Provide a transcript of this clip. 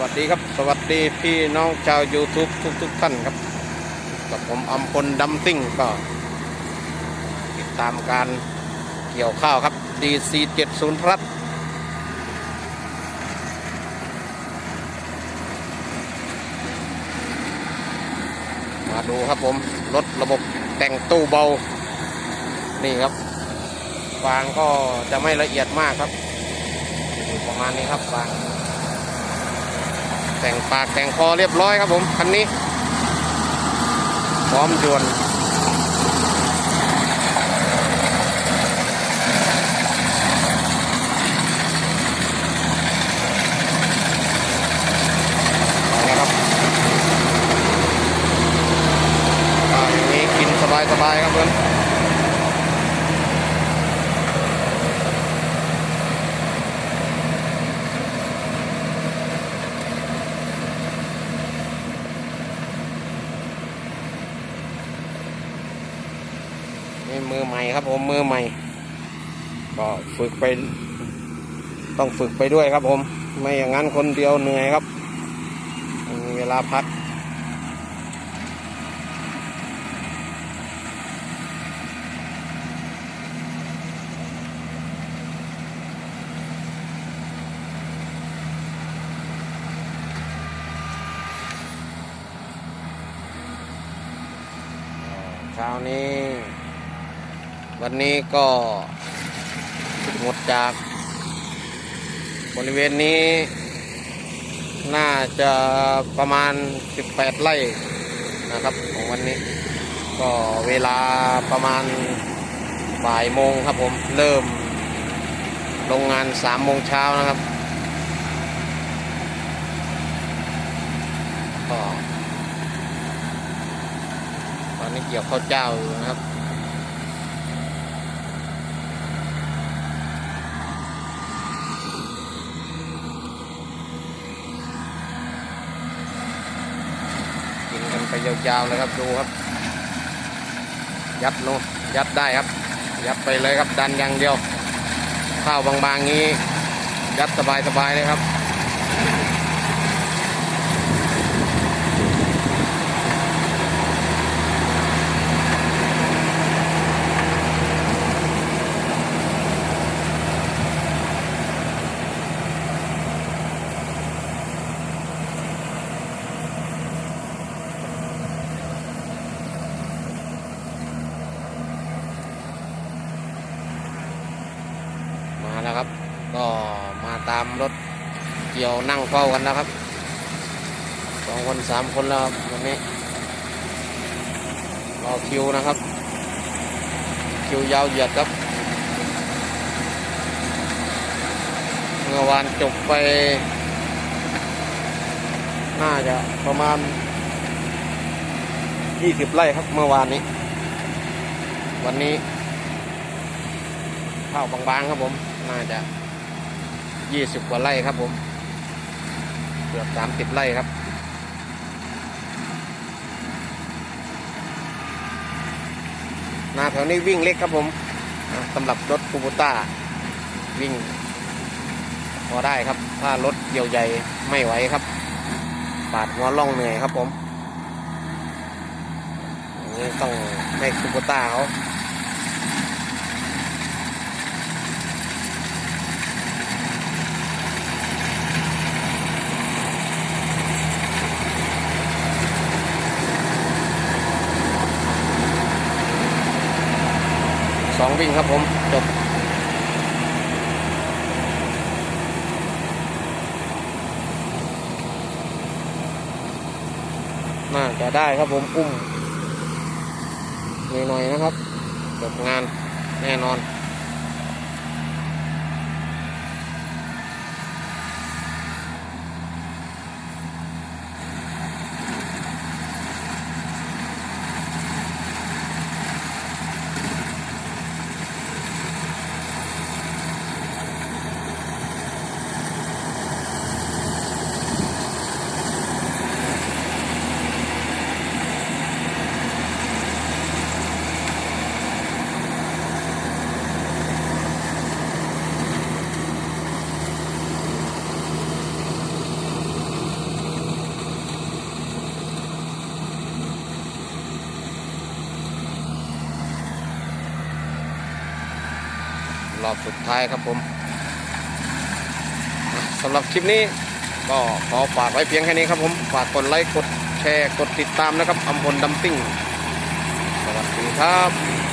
วัสดีครับ สวัสดีพี่น้องชาว YouTube ทุกทุกท่านครับกับผมอำพลดัมซิ่งก็ติดตามการเกี่ยวข้าวครับ DC 70 พลัดมาดูครับผม รถระบบแต่งตู้เบา นี่ครับฟางก็จะไม่ละเอียดมากครับ ประมาณนี้ครับฟาง แต่งปากแต่งคอเรียบร้อยครับผมคันนี้ พร้อมจวนไปนะครับนี้กินสบายๆครับเพื่อนี่มือใหม่ครับผมมือใหม่ ก็ฝึกไป ต้องฝึกไปด้วยครับผม ไม่อย่างนั้นคนเดียวเหนื่อยครับมีเวลาพักเช้านี้ วันนี้ก็หมดจาก บริเวณนี้ น่าจะประมาณ 18 ไร่นะครับของวันนี้ ก็เวลาประมาณบ่ายโมงครับผม เริ่มโรงงาน3โมงเช้านะครับ ก็ตอนนี้เกี่ยวข้าวเจ้าอยู่นะครับ กินกัน ไปยาวๆเลยครับดูครับ ยัดลงยัดได้ครับ ยัดไปเลยครับดันอย่างเดียว ข้าวบางๆนี้ ยัดสบายๆเลยครับ มาแล้วครับ ก็มา ตามรถเกี่ยวนั่งเฝ้ากันแล้วครับสองคนสามคนแล้วครับวันนี้รอคิวนะครับ คิวยาวเหยียดครับ เมื่อวานจบไป น่าจะประมาณยี่สิบไร่ครับเมื่อวานนี้ วันนี้ข้าวบางๆครับผม น่าจะ ยี่สิบกว่าไร่ครับผมเกือบสามสิบไร่ครับ นาแถวนี้วิ่งเล็กครับผมสำหรับรถคูบูต้าวิ่ง พอได้ครับ ถ้ารถเกี่ยวใหญ่ไม่ไหวครับ ปาดหัวล่องเหนื่อยครับผมนี้ต้องให้คูบูต้าเขา ส องวิ่งครับผม จบน่าจะได้ครับผมอุ้มหน่อยๆนะครับจบงานแน่นอนน รอบสุดท้ายครับผมสำหรับคลิปนี้ก็ขอฝากไว้เพียงแค่นี้ครับผม ฝากกดไลค์ กดแชร์ กดติดตามนะครับอำพลดัมปิ้ง สวัสดีครับ